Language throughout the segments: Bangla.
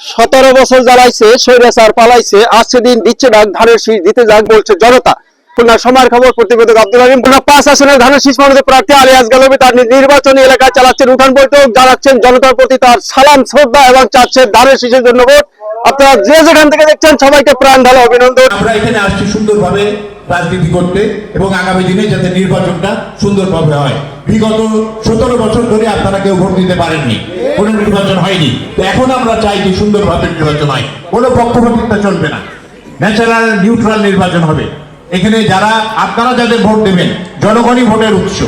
সতেরো বছর জ্বালাইছে, স্বৈরাচার পালাইছে, আজকে দিন দিচ্ছে ডাক ধানের শীষ দিতে যাক বলছে জনতা। খুলনা সময়ের খবর, প্রতিবেদক আব্দুল আলিম খুলনা পাঁচ আসনের ধানের শীষ মনোনীত প্রার্থী আলিয়াস গালবি তার নির্বাচনী এলাকায় চালাচ্ছেন উঠান বৈঠক, জানাচ্ছেন জনতার প্রতি তার সালাম, শ্রদ্ধা এবং চাচ্ছেন ধানের শীষের জন্য ভোট। আপনারা যে যেখান থেকে দেখছেন সবাইকে প্রাণ ঢালা, অভিনন্দন। আমরা এখানে আসছি সুন্দরভাবে রাজনীতি করতে এবং আগামী দিনে যাতে নির্বাচনটা সুন্দরভাবে হয়। বিগত সতেরো বছর ধরে আপনারা কেউ ভোট দিতে পারেননি। কোনো নির্বাচন হয়নি এখন আমরা চাই যে সুন্দরভাবে নির্বাচন হয়। কোনো পক্ষপাতিত্ব চলবে না। ন্যাচারাল, নিউট্রাল নির্বাচন হবে। এখানে যারা, আপনারা যাদের ভোট দেবেন, জনগণই ভোটের উৎস।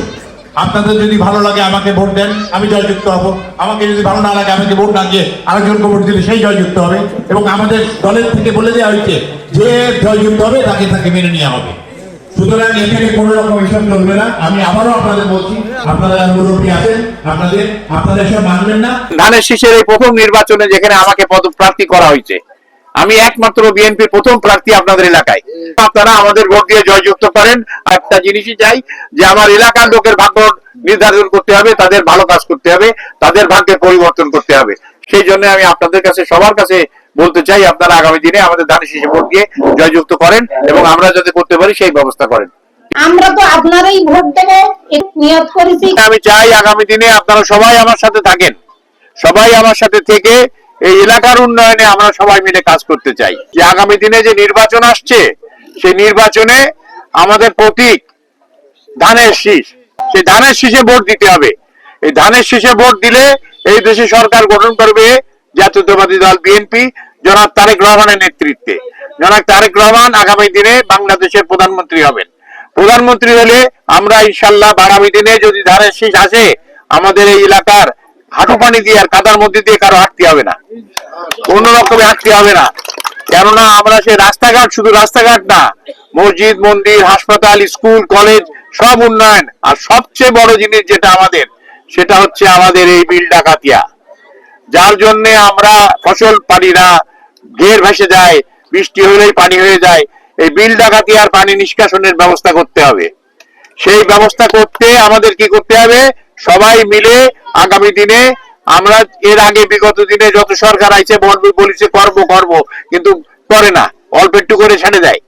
আপনাদের যদি ভালো লাগে, আমাকে ভোট দেন, আমি জয়যুক্ত হব। আমাকে যদি ভালো না লাগে, আমাকে ভোট না দিয়ে আরেকজনকে ভোট দিলে সেই জয়যুক্ত হবে। এবং আমাদের দলের থেকে বলে দেওয়া হয়েছে, যে জয়যুক্ত হবে, তাকে তাকে মেনে নেওয়া হবে। সুতরাং এখানে কোনো রকম হিসাব চলবে না। আমি আবারও আপনাদের বলছি, আপনারা মুরব্বী আছেন, আপনাদের আপনারা সব মানবেন না। ধানের শীষের এই প্রথম নির্বাচনে যেখানে আমাকে পদপ্রার্থী করা হয়েছে, আমি একমাত্র বিএনপির প্রথম প্রার্থী আপনাদের এলাকায়। আপনারা আমাদের ভোট দিয়ে জয়যুক্ত করেন একটা জিনিসই চাই যে আমার এলাকার লোকের ভাগ্য নির্ধারণ করতে হবে, তাদের ভালো কাজ করতে হবে, তাদের ভাগ্যের পরিবর্তন করতে হবে। সেই জন্য আমি আপনাদের কাছে, সবার কাছে বলতে চাই আপনারা আগামী দিনে আমাদের ধানের শীষে ভোট দিয়ে জয়যুক্ত করেন এবং আমরা যাতে করতে পারি সেই ব্যবস্থা করেন। আমরা তো আপনারই ভোট দেবো নিয়ত করেছি। আমি চাই আগামী দিনে আপনারা সবাই আমার সাথে থাকেন। সবাই আমার সাথে থেকে এই এলাকার উন্নয়নে আমরা সবাই মিলে কাজ করতে চাই। যে আগামী দিনে যে নির্বাচন আসছে সেই নির্বাচনে আমাদের প্রতীক ধানের শীষ সেই ধানের শীষে ভোট দিতে হবে। এই ধানের শীষে ভোট দিলে এই দেশে সরকার গঠন করবে জাতীয়তাবাদী দল বিএনপি, জনাব তারেক রহমানের নেতৃত্বে। জনাব তারেক রহমান আগামী দিনে বাংলাদেশের প্রধানমন্ত্রী হবেন। প্রধানমন্ত্রী হলে আমরা ইনশাল্লাহ আগামী দিনে, যদি ধানের শীষ আসে, আমাদের এই এলাকার হাঁটু পানি দিয়ে আর কাদার মধ্যে দিয়ে কারও হাঁটতে হবে না। কোন রকমে হাঁটতে হবে না। কেননা আমরা সে রাস্তাঘাট শুধু রাস্তাঘাট না, মসজিদ, মন্দির, হাসপাতাল, স্কুল, কলেজ সব উন্নয়ন। আর সবচেয়ে বড় জিনিস যেটা আমাদের, সেটা হচ্ছে আমাদের এই বিল ডাকাতিয়া। যার জন্য আমরা ফসল পানি না ঘের ভেসে যায়, বৃষ্টি হলেই পানি হয়ে যায়, এই বিল ডাকাতি আর পানি নিষ্কাশনের ব্যবস্থা করতে হবে। সেই ব্যবস্থা করতে আমাদের কি করতে হবে? সবাই মিলে আগামী দিনে আমরা এর আগে বিগত দিনে যত সরকার আইছে বলবে, বলেছে করব করব, কিন্তু করে না, অল্প একটু করে ছেড়ে দেয়।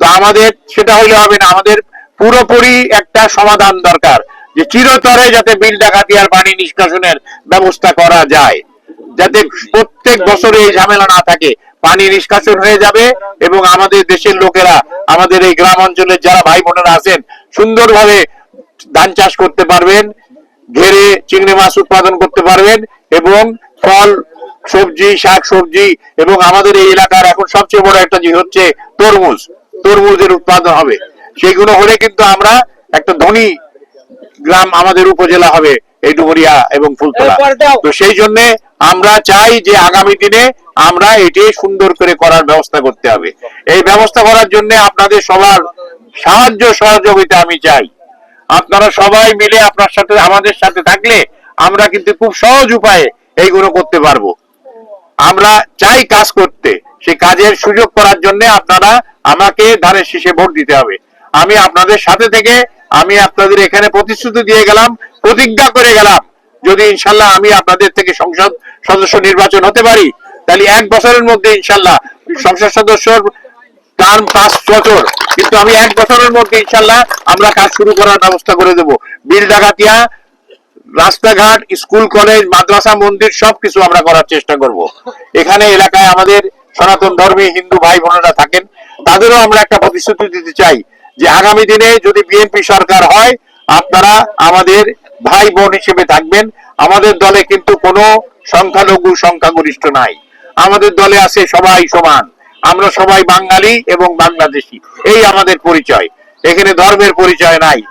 তো আমাদের সেটা হইলে হবে না, আমাদের পুরোপুরি একটা সমাধান দরকার, যে চিরতরে যাতে বিল ডাকাতি আর পানি নিষ্কাশনের ব্যবস্থা করা যায়। যাতে প্রত্যেক বছরে এই ঝামেলা না থাকে। পানি নিষ্কাশন হয়ে যাবে এবং আমাদের দেশের লোকেরা, আমাদের এই গ্রাম অঞ্চলের যারা ভাই বোনেরা আছেন, সুন্দরভাবে ধান চাষ করতে পারবেন, ঘেরে চিংড়ি মাছ উৎপাদন করতে পারবেন এবং ফল, সবজি, শাক সবজি এবং আমাদের এই এলাকার এখন সবচেয়ে বড় একটা জিনিস হচ্ছে তরমুজ। তরমুজের উৎপাদন হবে। সেগুলো হলে কিন্তু আমরা একটা ধনী গ্রাম আমাদের উপজেলা হবে। এই ডুমুরিয়া এবং ফুলতলা। তো সেই জন্য আমরা চাই যে আগামী দিনে আমরা এটি সুন্দর করে করার ব্যবস্থা করতে হবে। এই ব্যবস্থা করার জন্য আপনাদের সবার সাহায্য সহযোগিতা আমি চাই। আপনারা সবাই মিলে আপনার সাথে আমাদের সাথে থাকলে আমরা কিন্তু খুব সহজ উপায়ে এইগুলো করতে পারব। আমরা চাই কাজ করতে। সেই কাজের সুযোগ করার জন্য আপনারা আমাকে ধানের শীষে ভোট দিতে হবে। আমি আপনাদের সাথে থেকে আমি আপনাদের এখানে প্রতিশ্রুতি দিয়ে গেলাম, প্রতিজ্ঞা করে গেলাম। যদি ইনশাল্লাহ আমি আপনাদের থেকে সংসদ সদস্য নির্বাচন হতে পারি, তাহলে এক বছরের মধ্যে ইনশাল্লাহ সংসদ সদস্যর টার্ম পাঁচ বছর, কিন্তু আমি এক বছরের মধ্যে ইনশাল্লাহ আমরা কাজ শুরু করার ব্যবস্থা করে দেব। বিল ডাকাতিয়া রাস্তাঘাট, স্কুল, কলেজ, মাদ্রাসা, মন্দির, সবকিছু আমরা করার চেষ্টা করব। এখানে এলাকায় আমাদের সনাতন ধর্মী হিন্দু ভাই বোনেরা থাকেন, তাদেরও আমরা একটা প্রতিশ্রুতি দিতে চাই। যে আগামী দিনে যদি বিএনপি সরকার হয়, আপনারা আমাদের ভাই বোন হিসেবে থাকবেন। আমাদের দলে কিন্তু কোনো সংখ্যালঘু সংখ্যাগরিষ্ঠ নাই। আমাদের দলে আছে সবাই সমান। আমরা সবাই বাঙালি এবং বাংলাদেশি। এই আমাদের পরিচয়। এখানে ধর্মের পরিচয় নাই।